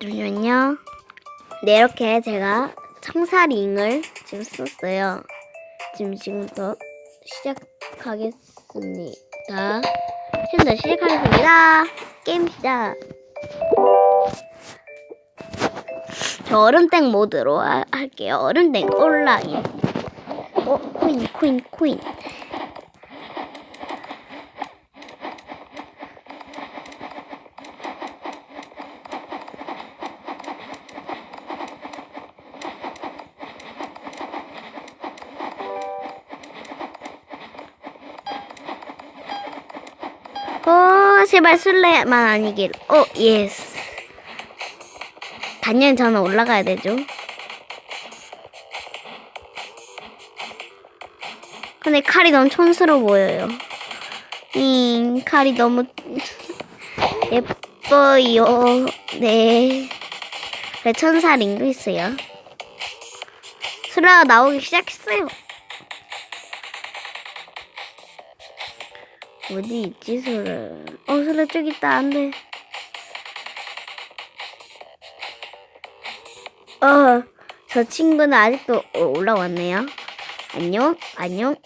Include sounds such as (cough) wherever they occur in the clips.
잠시만요. 네, 이렇게 제가 청사링을 지금 썼어요. 지금 지금부터 시작하겠습니다. 지금부터 시작하겠습니다. 게임 시작. 저 얼음땡 모드로 하- 할게요. 얼음땡 온라인. 어, 코인, 코인, 코인. 어, 제발 술래만 아니길. 어, 예스. 단연 저는 올라가야 되죠. 근데 칼이 너무 촌스러워 보여요. 잉, 칼이 너무 (laughs) 예뻐요. 네. 네, 천사 링도 있어요. 수라가 나오기 시작했어요. 어디 있지, 수라? 어, 수라 저기 있다. 안 돼. 어, 저 친구는 아직도 어, 올라왔네요. 안녕, 안녕,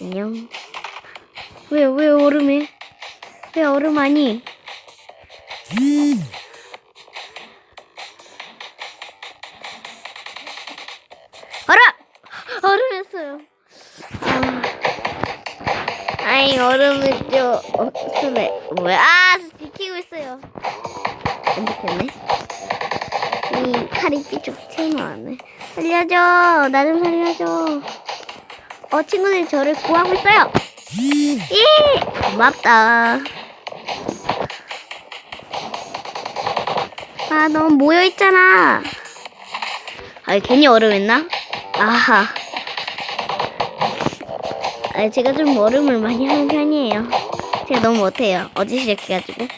안녕. 왜, 왜 얼음에? 왜 얼음 아니? 얼음! 얼음했어요. 아, 아이, 얼음을 좀, 어, 그래. 뭐야? 아, 지키고 있어요. 안 지켰네. 이 칼이 삐쭉 튀어나왔네. 살려줘. 나 좀 살려줘. 어, 친구들이 저를 구하고 있어요. 예! 고맙다. 아, 너무 모여있잖아. 아, 괜히 얼음했나? 아하. 아, 제가 좀 얼음을 많이 하는 편이에요. 제가 너무 못해요. 어제 시작해가지고.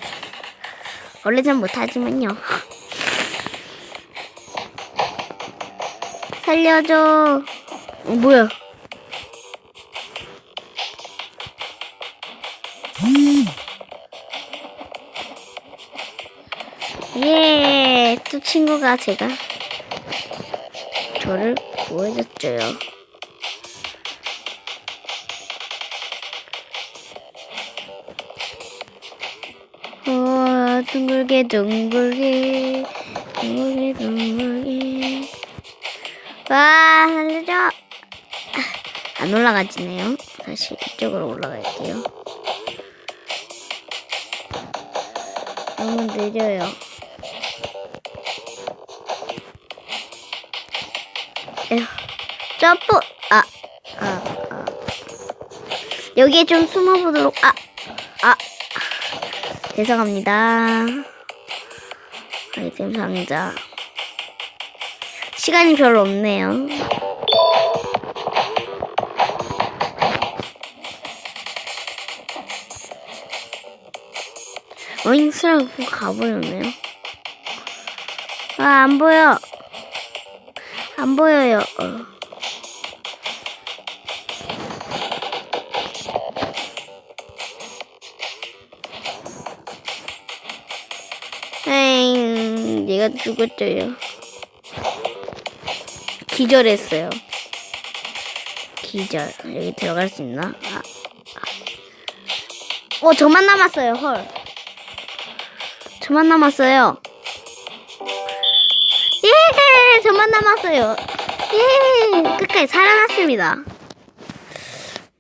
원래 전 못하지만요. (laughs) 살려줘. 어, 뭐야? 예, 또 친구가 제가 저를 구해줬죠요. 둥글게 둥글게 둥글게 둥글게. 와 살려줘. 아, 안 올라가지네요. 다시 이쪽으로 올라갈게요. 너무 느려요. 점프. 아, 아, 아. 여기에 좀 숨어보도록. 아, 아. 죄송합니다 아이템 상자 시간이 별로 없네요. 어잉, 스라고 가버렸네요. 아, 안 보여. 안 보여요. 어. 얘가 죽었죠요. 기절했어요. 기절. 여기 들어갈 수 있나? 아, 아. 어, 저만 남았어요. 헐. 저만 남았어요. 예! 저만 남았어요. 예! 끝까지 살아났습니다.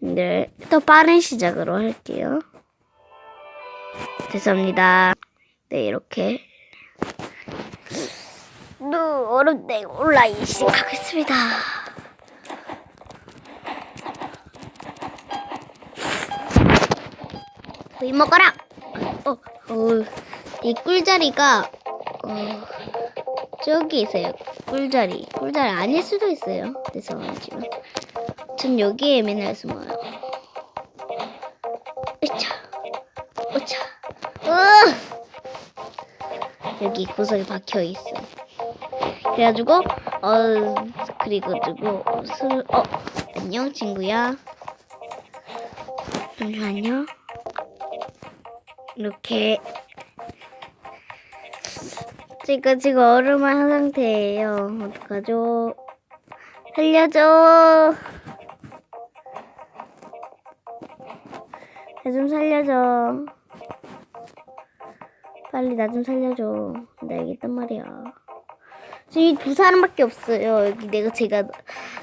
네, 더 빠른 시작으로 할게요. 죄송합니다. 네, 이렇게. 누 얼음땡 온라인 시작하겠습니다. 거의 먹어라. 어, 어, 이 꿀자리가 어, 저기 있어요. 꿀자리. 꿀자리 아닐 수도 있어요. 죄송하지만 전 여기에 맨날 숨어요. 여기 구석에 박혀 있어. 그래가지고 어 그리고 두고 술어 안녕 친구야 잠시만요 이렇게 지금 지금 얼음을 한 상태예요. 어떡하죠? 살려줘. 나좀 살려줘. 빨리 나 좀 살려줘. 나 여기 있단 말이야. 지금 두 사람밖에 없어요. 여기 내가 제가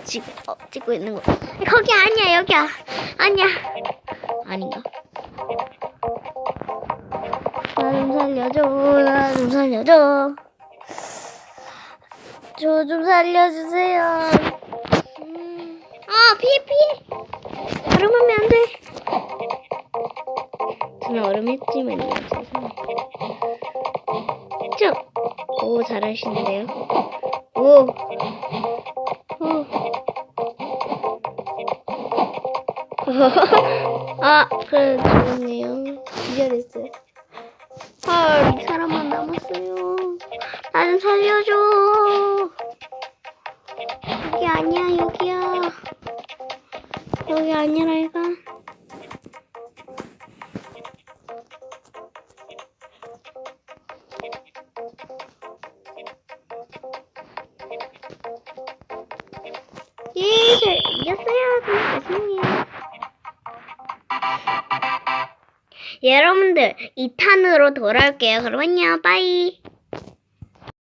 지금 어, 찍고 있는 거. 거기 아니야 여기야. 아니야. 아닌가? 나 좀 살려줘. 나 좀 살려줘. 저 좀 살려주세요. 음. 아 피해 피해. 얼음하면 안 돼. 저는 얼음했지만요. 죄송해요. 쭉. 오 잘하시는데요. 오. 오. (laughs) 아, 그래, 죽었네요. 기절했어요. 헐, 이 사람만 남았어요. 나좀 살려줘. 여기 아니야, 여기야. 여기 아니라니까. 예, 저 이겼어요. 죄송해요. 여러분들 2탄으로 돌아올게요. 안녕. 빠이.